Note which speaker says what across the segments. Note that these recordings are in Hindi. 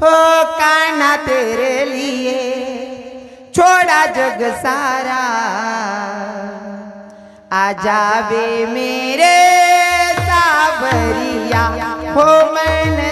Speaker 1: हो काना तेरे लिए छोड़ा जग सारा। आ जावे मेरे साबरिया हो मैंने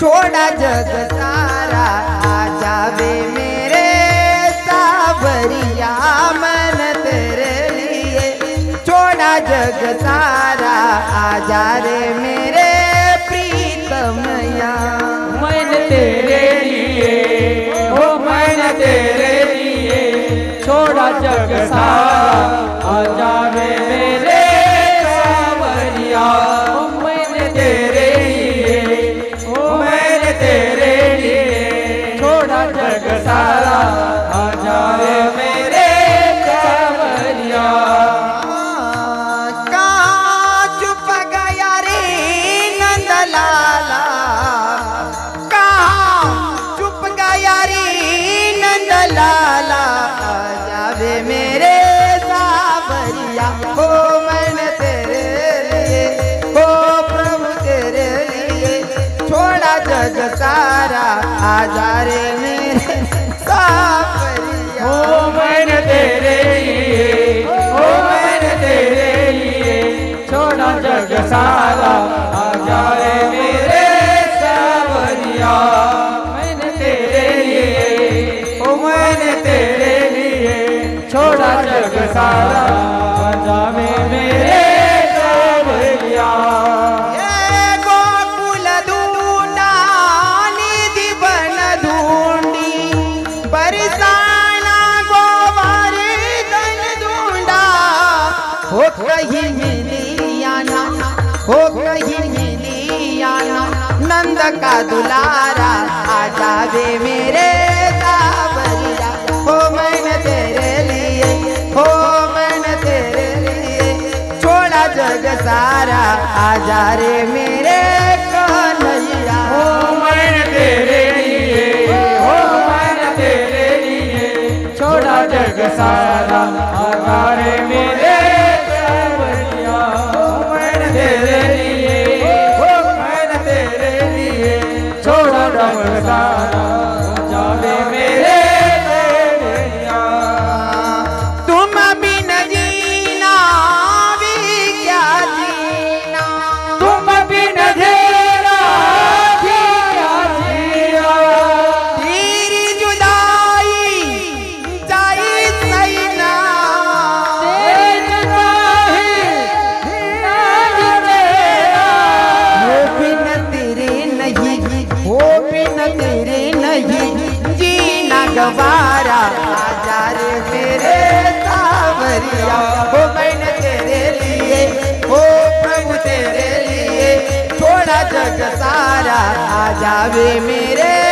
Speaker 1: छोड़ा जग सारा आ
Speaker 2: सारा आ
Speaker 1: जा मेरे
Speaker 2: ओ मैंने तेरे लिए, ओ मैंने तेरे लिए छोड़ा जग सारा आ जाए मेरे सावरिया मैंने तेरे लिए, ओ मैंने तेरे लिए छोड़ा जग सारा आ मेरे
Speaker 1: हो कहीं मिलियाना हो कहीं मिलियाना नंद का दुलारा आ जावे मेरे हो मैंने तेरे लिए, हो मैंने तेरे लिए, छोड़ा जग सारा आ जा रे मेरे
Speaker 2: मैंने तेरे छोड़ा जग सारा मेरे
Speaker 1: आजा रे मेरे सावरिया हो मैंने तेरे लिए हो प्रभु तेरे लिए थोड़ा जग सारा आ जावे मेरे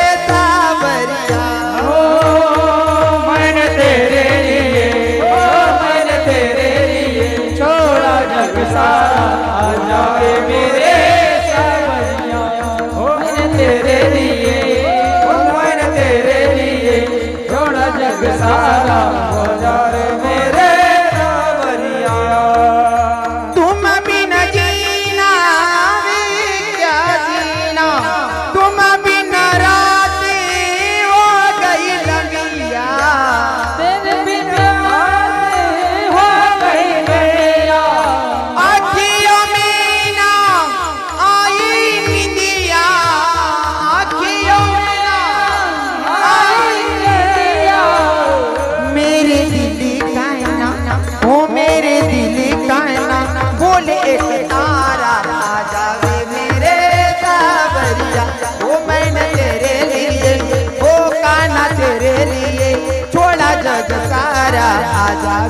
Speaker 2: छोड़ा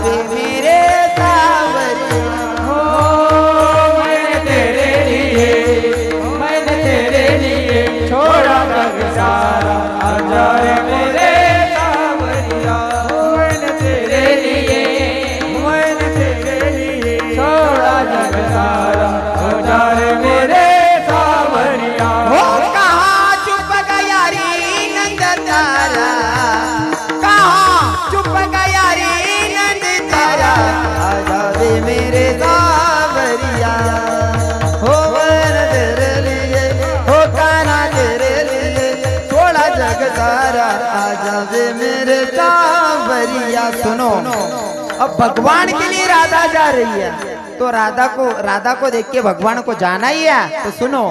Speaker 2: आ सारा
Speaker 1: आ जावे मेरे सावरिया सुनो अब भगवान के लिए राधा जा रही है। तो राधा को राधा को देख के भगवान को जाना ही है। तो सुनो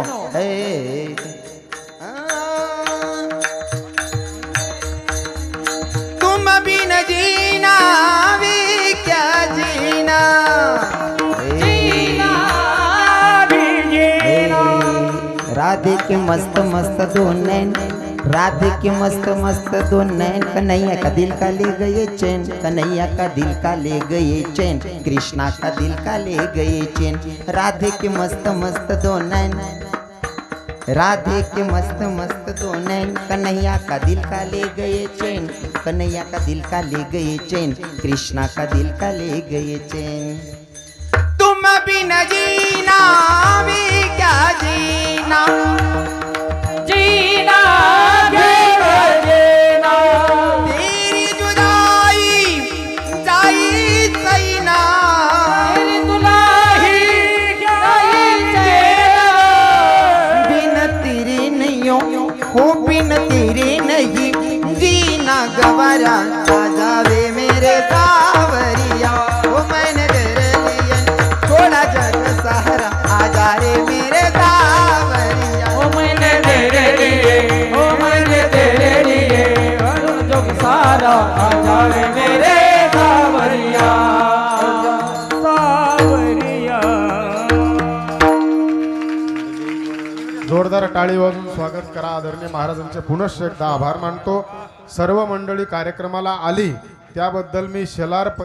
Speaker 1: तुम अभी न जीना भी क्या जीना? राधे के मस्त मस्त दो नैन राधे के मस्त मस्त दो नैन कन्हैया का दिल का ले गए चैन। कन्हैया का दिल का ले गए चैन। कृष्णा का दिल का ले गए चैन। राधे के मस्त मस्त दो नैन। राधे के मस्त मस्त दो नैन। कन्हैया का दिल का ले गए चैन। कन्हैया का दिल का ले गए चैन। कृष्णा का दिल का ले गए चैन। जीना गवारा आ जावे मेरे सावरिया। ओ मैंने तेरे लिए छोड़ा जग सहारा आ जा रे मेरे सावरिया।
Speaker 2: ओ मैंने तेरे लिए ओ मैंने तेरे लिए जोग सारा आ जावे मेरे सावरिया। सावरिया।
Speaker 3: जोरदार टाळी वाजून स्वागत करा आदरणीय महाराजांचे पुनश्च एकदा आभार मानतो. सर्व मंडळी कार्यक्रमाला आली. त्याबद्दल मी शेलार प-